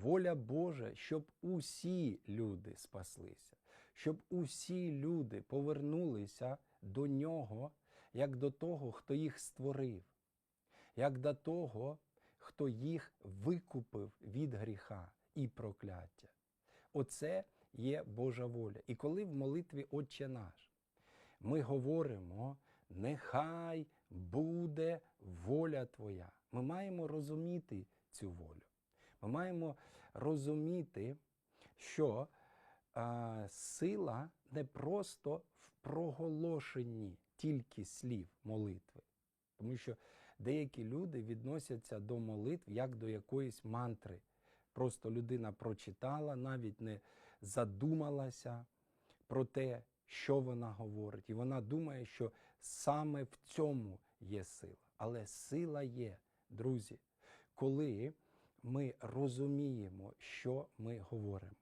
Воля Божа, щоб усі люди спаслися, щоб усі люди повернулися до Нього, як до того, хто їх створив, як до того, хто їх викупив від гріха і прокляття. Оце є Божа воля. І коли в молитві Отче наш ми говоримо, нехай буде воля Твоя. Ми маємо розуміти цю волю. Ми маємо розуміти, що а, сила не просто в проголошенні тільки слів молитви. Тому що деякі люди відносяться до молитв як до якоїсь мантри. Просто людина прочитала, навіть не задумалася про те, що вона говорить. І вона думає, що саме в цьому є сила. Але сила є, друзі, коли ми розуміємо, що ми говоримо.